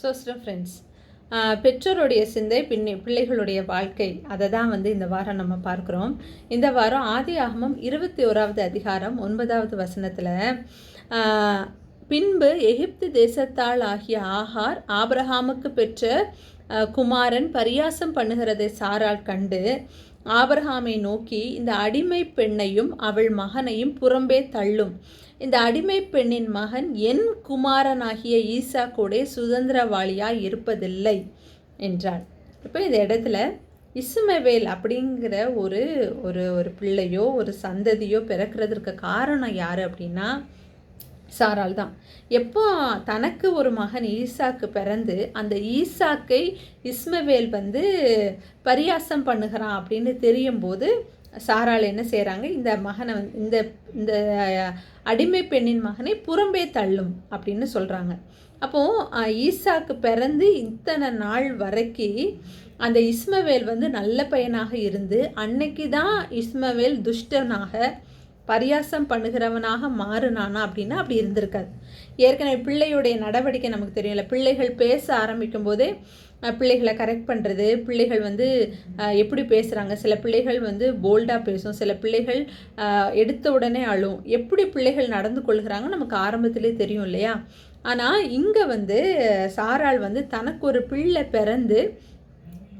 So friends பெற்றோருடைய சிந்தை பின்னி பிள்ளைகளுடைய வாழ்க்கை அதை தான் வந்து இந்த வாரம் நம்ம பார்க்குறோம். இந்த வாரம் ஆதி ஆகமம் இருபத்தி ஓராவது அதிகாரம் ஒன்பதாவது வசனத்தில் பின்பு எகிப்து தேசத்தால் ஆகிய ஆகார் ஆபரஹாமுக்கு பெற்ற குமாரன் பரியாசம் பண்ணுகிறதை சாரால் கண்டு ஆபரஹாமை நோக்கி இந்த அடிமை பெண்ணையும் அவள் மகனையும் புறம்பே தள்ளும். இந்த அடிமை பெண்ணின் மகன் என் குமாரனாகிய ஈசா கூட சுதந்திரவாளியாக இருப்பதில்லை என்றாள். இப்போ இந்த இடத்துல இஸ்மவேல் அப்படிங்கிற ஒரு ஒரு ஒரு பிள்ளையோ ஒரு சந்ததியோ பிறக்கிறதுக்கு காரணம் யார் அப்படின்னா சாரால் தான். எப்போ தனக்கு ஒரு மகன் ஈசாக்கு பிறந்து அந்த ஈசாக்கை இஸ்மவேல் வந்து பரியாசம் பண்ணுகிறான் அப்படின்னு தெரியும் போது சாரால் என்ன செய்கிறாங்க இந்த மகனை வந்து இந்த இந்த அடிமை பெண்ணின் மகனை புறம்பே தள்ளும் அப்படின்னு சொல்கிறாங்க அப்போது ஈசாக்கு பிறந்து இத்தனை நாள் வரைக்கும் அந்த இஸ்மவேல் வந்து நல்ல பையனாக இருந்து அன்னைக்கு தான் இஸ்மவேல் துஷ்டனாக பரியாசம் பண்ணுகிறவனாக மாறுனானா அப்படின்னா அப்படி இருந்திருக்காது. ஏற்கனவே பிள்ளையுடைய நடவடிக்கை நமக்கு தெரியல பிள்ளைகள் பேச ஆரம்பிக்கும் போதே பிள்ளைகளை கரெக்ட் பண்ணுறது பிள்ளைகள் வந்து எப்படி பேசுகிறாங்க சில பிள்ளைகள் வந்து போல்டாக பேசும் சில பிள்ளைகள் எடுத்த உடனே அழும். எப்படி பிள்ளைகள் நடந்து கொள்கிறாங்க நமக்கு ஆரம்பத்திலே தெரியும் இல்லையா? ஆனால் இங்கே வந்து சாராள் வந்து தனக்கு ஒரு பிள்ளை பிறந்து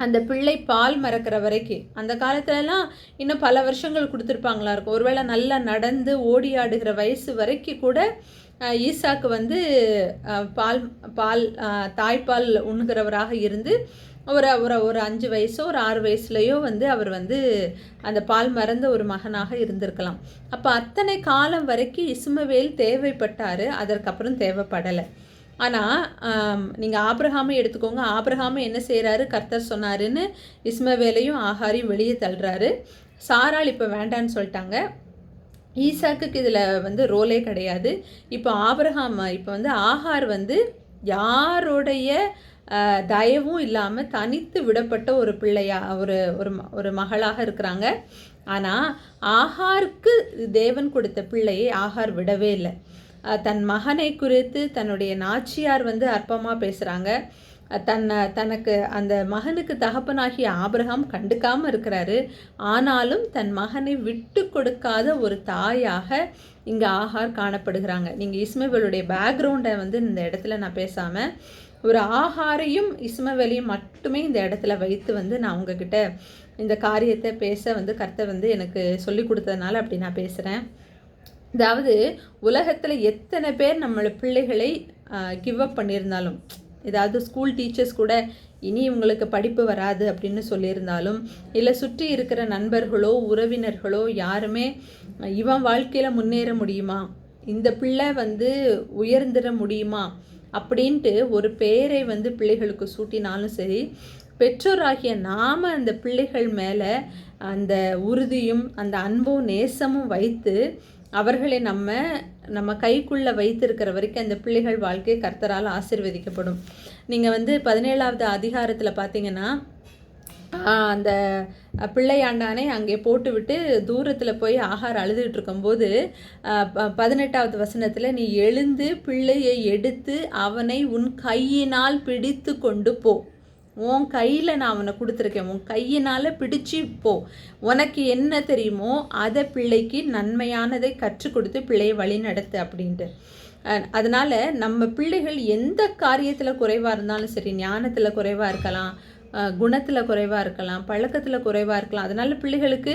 அந்த பிள்ளை பால் மறக்கிற வரைக்கும் அந்த காலத்துலலாம் இன்னும் பல வருஷங்கள் கொடுத்துருப்பாங்களா இருக்கும். ஒருவேளை நல்லா நடந்து ஓடி ஆடுகிற வயசு வரைக்கும் கூட ஈசாக்கு வந்து பால் பால் தாய்ப்பால் உண்ணுகிறவராக இருந்து ஒரு ஒரு ஒரு அஞ்சு வயசோ ஒரு ஆறு வயசுலேயோ வந்து அவர் வந்து அந்த பால் மறந்த ஒரு மகனாக இருந்திருக்கலாம். அப்போ அத்தனை காலம் வரைக்கும் இஸ்மவேல் தேவைப்பட்டார் அதற்கப்புறம் தேவைப்படலை. ஆனால் நீங்கள் ஆப்ரஹாமை எடுத்துக்கோங்க. ஆபிரகாமை என்ன செய்கிறாரு கர்த்தர் சொன்னாருன்னு இஸ்மவேலையும் ஆஹாரையும் வெளியே தள்ளுறாரு. சாரால் இப்போ வேண்டான்னு சொல்லிட்டாங்க. ஈசாக்குக்கு இதில் வந்து ரோலே கிடையாது. இப்போ ஆபரகாம் இப்போ வந்து ஆஹார் வந்து யாருடைய தயவும் இல்லாமல் தனித்து விடப்பட்ட ஒரு பிள்ளையா ஒரு ஒரு ஒரு மகளாக இருக்கிறாங்க. ஆனால் ஆஹாருக்கு தேவன் கொடுத்த பிள்ளையை ஆஹார் விடவே இல்லை. தன் மகனை குறித்து தன்னுடைய நாச்சியார் வந்து அற்பமாக பேசுகிறாங்க தன்னை தனக்கு அந்த மகனுக்கு தகப்பனாகிய ஆபிரகாம் கண்டுக்காமல் இருக்கிறாரு. ஆனாலும் தன் மகனை விட்டு கொடுக்காத ஒரு தாயாக இங்கே ஆகார் காணப்படுகிறாங்க. நீங்கள் இஸ்மவேலுடைய பேக்ரவுண்டை வந்து இந்த இடத்துல நான் பேசாமல் ஒரு ஆகாரையும் இஸ்மவேலையும் மட்டுமே இந்த இடத்துல வைத்து வந்து நான் உங்ககிட்ட இந்த காரியத்தை பேச வந்து கர்த்தர் வந்து எனக்கு சொல்லி கொடுத்ததுனால அப்படி நான் பேசுகிறேன் அதாவது உலகத்தில் எத்தனை பேர் நம்மளோட பிள்ளைகளை கிவ் அப் பண்ணியிருந்தாலும் ஏதாவது ஸ்கூல் டீச்சர்ஸ் கூட இனி இவங்களுக்கு படிப்பு வராது அப்படின்னு சொல்லியிருந்தாலும் இல்லை சுற்றி இருக்கிற நண்பர்களோ உறவினர்களோ யாருமே இவன் வாழ்க்கையில் முன்னேற முடியுமா? இந்த பிள்ளை வந்து உயர்ந்துட முடியுமா? அப்படின்ட்டு ஒரு பெயரை வந்து பிள்ளைகளுக்கு சூட்டினாலும் சரி பெற்றோராகிய நாம் அந்த பிள்ளைகள் மேலே அந்த உறுதியும் அந்த அன்பும் நேசமும் வைத்து அவர்களை நம்ம நம்ம கைக்குள்ளே வைத்திருக்கிற வரைக்கும் அந்த பிள்ளைகள் வாழ்க்கை கர்த்தரால் ஆசீர்வதிக்கப்படும். நீங்கள் வந்து பதினேழாவது அதிகாரத்தில் பார்த்தீங்கன்னா அந்த பிள்ளையாண்டானே பிள்ளையாண்டானை அங்கே போட்டுவிட்டு தூரத்தில் போய் ஆகார் அழுதுகிட்டு இருக்கும்போது ப- பதினெட்டாவது வசனத்தில் நீ எழுந்து பிள்ளையை எடுத்து அவனை உன் கையினால் பிடித்து கொண்டு போ. உன் கையில் நான் அவனை கொடுத்துருக்கேன். உன் கையினால் பிடிச்சி போ. உனக்கு என்ன தெரியுமோ அதை பிள்ளைக்கு நன்மையானதை கற்றுக் கொடுத்து பிள்ளையை வழி நடத்து அப்படின்ட்டு. அதனால் நம்ம பிள்ளைகள் எந்த காரியத்தில் குறைவாக இருந்தாலும் சரி ஞானத்தில் குறைவாக இருக்கலாம் குணத்தில் குறைவாக இருக்கலாம் பழக்கத்தில் குறைவாக இருக்கலாம் அதனால் பிள்ளைகளுக்கு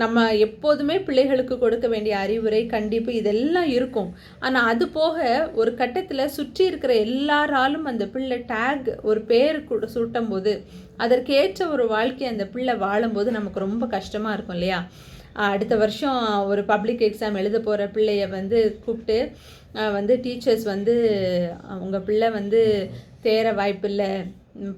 நம்ம எப்போதுமே பிள்ளைகளுக்கு கொடுக்க வேண்டிய அறிவுரை கண்டிப்பு இதெல்லாம் இருக்கும். ஆனால் அது போக ஒரு கட்டத்தில் சுற்றி இருக்கிற எல்லாராலும் அந்த பிள்ளை டேக் ஒரு பேர் சூட்டும் போது அதற்கேற்ற ஒரு வாழ்க்கை அந்த பிள்ளை வாழும்போது நமக்கு ரொம்ப கஷ்டமாக இருக்கும் இல்லையா? அடுத்த வருஷம் ஒரு பப்ளிக் எக்ஸாம் எழுத போகிற பிள்ளைய வந்து கூப்பிட்டு வந்து டீச்சர்ஸ் வந்து உங்கள் பிள்ளை வந்து தேர வாய்ப்பில்லை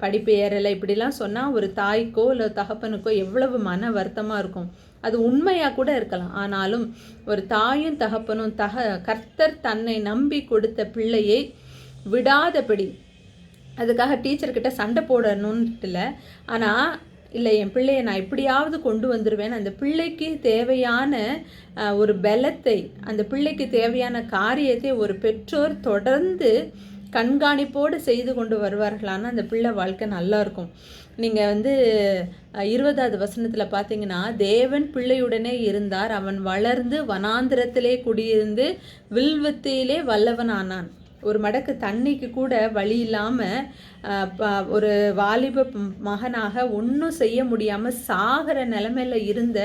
படிப்பு ஏறலை இப்படிலாம் சொன்னால் ஒரு தாய்க்கோ இல்லை தகப்பனுக்கோ எவ்வளவு மன வருத்தமாக இருக்கும். அது உண்மையாக கூட இருக்கலாம். ஆனாலும் ஒரு தாயும் தகப்பனும் தக கர்த்தர் தன்னை நம்பி கொடுத்த பிள்ளையை விடாதபடி அதுக்காக டீச்சர்கிட்ட சண்டை போடணுன்ட்டு இல்லை ஆனால் இல்லை என் பிள்ளையை நான் எப்படியாவது கொண்டு வந்துடுவேன் அந்த பிள்ளைக்கு தேவையான ஒரு பலத்தை அந்த பிள்ளைக்கு தேவையான காரியத்தை ஒரு பெற்றோர் தொடர்ந்து கண்காணிப்போடு செய்து கொண்டு வருவார்களான அந்த பிள்ளை வாழ்க்கை நல்லா இருக்கும். நீங்கள் வந்து இருபதாவது வசனத்தில் பார்த்தீங்கன்னா தேவன் பிள்ளையுடனே இருந்தார். அவன் வளர்ந்து வனாந்திரத்திலே குடியிருந்து வில்வத்திலே வல்லவனானான். ஒரு மடக்கு தண்ணிக்கு கூட வழி இல்லாமல் ஒரு வாலிப மகனாக ஒன்றும் செய்ய முடியாமல் சாகிற நிலமையில இருந்த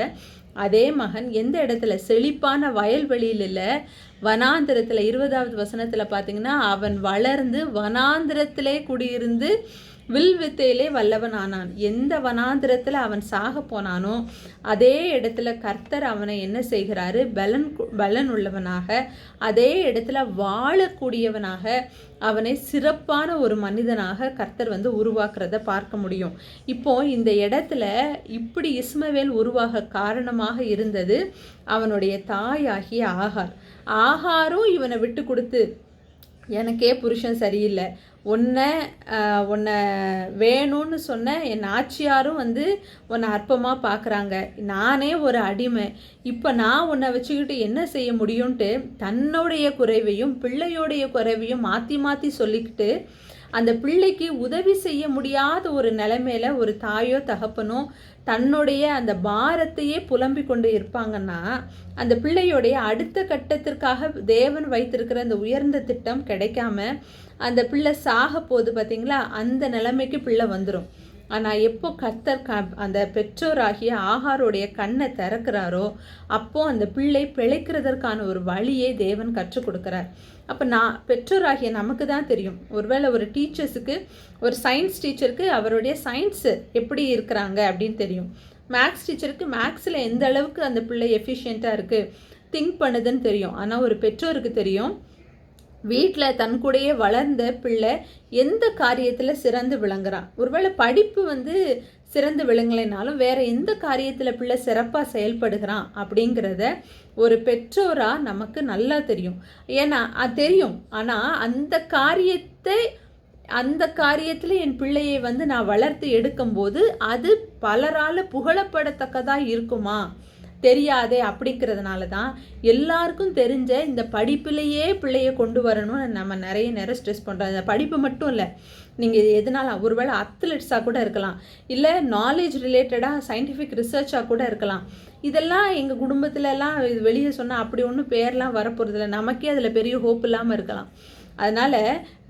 அதே மகன் எந்த இடத்துல? செழிப்பான வயல்வெளியில் இல்லை வனாந்திரத்தில். இருபதாவது வசனத்தில் பார்த்தீங்கன்னா அவன் வளர்ந்து வனாந்திரத்திலே குடியிருந்து வில் வித்தையிலே வல்லவன் ஆனான் எந்த வனாந்திரத்தில் அவன் சாக போனானோ அதே இடத்துல கர்த்தர் அவனை என்ன செய்கிறாரு? பலன் பலன் உள்ளவனாக அதே இடத்துல வாழக்கூடியவனாக அவனை சிறப்பான ஒரு மனிதனாக கர்த்தர் வந்து உருவாக்குறத பார்க்க முடியும். இப்போ இந்த இடத்துல இப்படி இஸ்மவேல் உருவாக காரணமாக இருந்தது அவனுடைய தாயாகிய ஆகார். ஆகாரும் இவனை விட்டு கொடுத்து எனக்கே புருஷன் சரியில்லை உன்னை உன்னை வேணும்னு சொன்ன என் ஆட்சியாரும் வந்து உன்னை அற்பமாக பார்க்குறாங்க நானே ஒரு அடிமை. இப்போ நான் உன்னை வச்சுக்கிட்டு என்ன செய்ய முடியும்ன்ட்டு தன்னுடைய குறைவையும் பிள்ளையோடைய குறைவையும் மாற்றி மாற்றி சொல்லிக்கிட்டு அந்த பிள்ளைக்கு உதவி செய்ய முடியாத ஒரு நிலைமையில ஒரு தாயோ தகப்பனோ தன்னுடைய அந்த பாரத்தையே புலம்பிக் கொண்டு இருப்பாங்கன்னா அந்த பிள்ளையோடைய அடுத்த கட்டத்திற்காக தேவன் வைத்திருக்கிற அந்த உயர்ந்த திட்டம் கிடைக்காம அந்த பிள்ளை சாக போகுது பார்த்தீங்களா அந்த நிலைமைக்கு பிள்ளை வந்துடும் ஆனால் எப்போ கத்தர் க அந்த பெற்றோராகிய ஆகாரோடைய கண்ணை திறக்கிறாரோ அப்போ அந்த பிள்ளை பிழைக்கிறதற்கான ஒரு வழியை தேவன் கற்றுக் கொடுக்குறார். அப்போ நான் பெற்றோராகிய நமக்கு தான் தெரியும். ஒருவேளை ஒரு டீச்சர்ஸுக்கு ஒரு சயின்ஸ் டீச்சருக்கு அவருடைய சயின்ஸு எப்படி இருக்கிறாங்க அப்படின்னு தெரியும். மேக்ஸ் டீச்சருக்கு மேக்ஸில் எந்த அளவுக்கு அந்த பிள்ளை எஃபிஷியண்ட்டாக இருக்குது திங்க் பண்ணுதுன்னு தெரியும். ஆனால் ஒரு பெற்றோருக்கு தெரியும் வீட்டில் தன் கூடயே வளர்ந்த பிள்ளை எந்த காரியத்தில் சிறந்து விளங்குறான்? ஒருவேளை படிப்பு வந்து சிறந்து விளங்கலைனாலும் வேற எந்த காரியத்தில் பிள்ளை சிறப்பாக செயல்படுகிறான் அப்படிங்கிறத ஒரு பெற்றோராக நமக்கு நல்லா தெரியும். ஏன்னா அது தெரியும். ஆனால் அந்த காரியத்தை அந்த காரியத்தில் என் பிள்ளையை வந்து நான் வளர்த்து எடுக்கும்போது அது பலரால் புகழப்படத்தக்கதாக இருக்குமா? தெரியாதே அப்படிங்கிறதுனால தான் எல்லாருக்கும் தெரிஞ்ச இந்த படிப்பிலேயே பிள்ளையை கொண்டு வரணும்னு நம்ம நிறைய நேரம் ஸ்ட்ரெஸ் பண்ணுறோம் இந்த படிப்பு மட்டும் இல்லை நீங்கள் எதனால ஒருவேளை அத்லெட்ஸாக கூட இருக்கலாம் இல்லை நாலேஜ் ரிலேட்டடாக சயின்டிஃபிக் ரிசர்ச்சாக கூட இருக்கலாம். இதெல்லாம் எங்கள் குடும்பத்துலலாம் இது வெளியே சொன்னால் அப்படி ஒன்றும் பேர்லாம் வரப்போகிறதில்ல நமக்கே அதில் பெரிய ஹோப் இல்லாமல் இருக்கலாம். அதனால்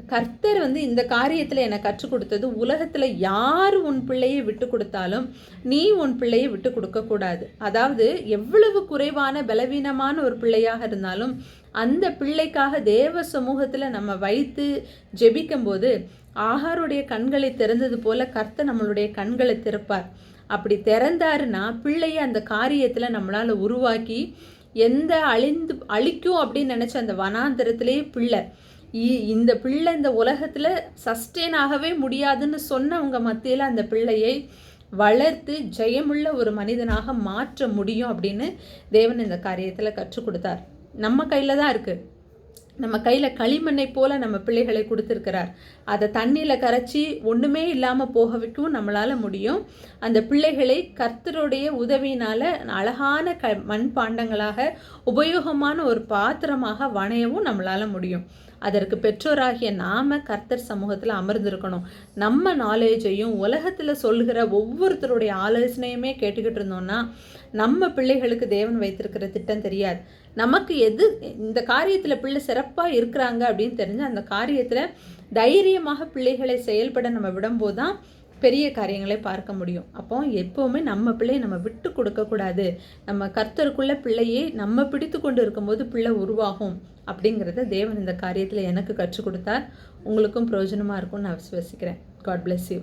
கர்த்தர் வந்து இந்த காரியத்தில் எனக்கு கற்றுக் கொடுத்தது உலகத்தில் யார் உன் பிள்ளையை விட்டு கொடுத்தாலும் நீ உன் பிள்ளையை விட்டு கொடுக்கக்கூடாது அதாவது எவ்வளவு குறைவான பலவீனமான ஒரு பிள்ளையாக இருந்தாலும் அந்த பிள்ளைக்காக தேவ சமூகத்தில் நம்ம வைத்து ஜெபிக்கும்போது ஆகாருடைய கண்களை திறந்தது போல கர்த்தர் நம்மளுடைய கண்களை திறப்பார். அப்படி திறந்தாருன்னா பிள்ளையை அந்த காரியத்தில் நம்மளால் உருவாக்கி எந்த அழிந்து அழிக்கும் அப்படின்னு நினச்ச அந்த வனாந்திரத்திலேயே பிள்ளை இந்த பிள்ளை இந்த உலகத்தில் சஸ்டெயின் ஆகவே முடியாதுன்னு சொன்னவங்க மத்தியில் அந்த பிள்ளையை வளர்த்து ஜெயமுள்ள ஒரு மனிதனாக மாற்ற முடியும் அப்படின்னு தேவன் இந்த காரியத்தில் கற்றுக் கொடுத்தார். நம்ம கையில் தான் இருக்குது நம்ம கையில் களிமண்ணை போல் நம்ம பிள்ளைகளை கொடுத்துருக்கிறார். அதை தண்ணியில் கரைச்சி ஒன்றுமே இல்லாமல் போக வைக்கவும் நம்மளால் முடியும். அந்த பிள்ளைகளை கர்த்தருடைய உதவியினால் அழகான க மண் பாண்டங்களாக உபயோகமான ஒரு பாத்திரமாக வணையவும் நம்மளால் முடியும். அதற்கு பெற்றோராகிய நாம கர்த்தர் சமூகத்தில் அமர்ந்திருக்கணும். நம்ம நாலேஜையும் உலகத்தில் சொல்கிற ஒவ்வொருத்தருடைய ஆலோசனையுமே கேட்டுக்கிட்டு இருந்தோம்னா நம்ம பிள்ளைகளுக்கு தேவன் வைத்திருக்கிற திட்டம் தெரியாது. நமக்கு எது இந்த காரியத்தில் பிள்ளை சிறப்பாக இருக்கிறாங்க அப்படின்னு தெரிஞ்சு அந்த காரியத்தில் தைரியமாக பிள்ளைகளை செயல்பட நம்ம விடும்போது தான் பெரிய காரியங்களை பார்க்க முடியும். அப்போ எப்போவுமே நம்ம பிள்ளையை நம்ம விட்டு கொடுக்கக்கூடாது நம்ம கர்த்தருக்குள்ள பிள்ளையே நம்ம பிடித்து கொண்டு இருக்கும்போது பிள்ளை உருவாகும் அப்படிங்கிறத தேவன் இந்த காரியத்தில் எனக்கு கற்றுக் கொடுத்தார். உங்களுக்கும் பிரயோஜனமாக இருக்கும்னு நான் விசுவசிக்கிறேன். God bless you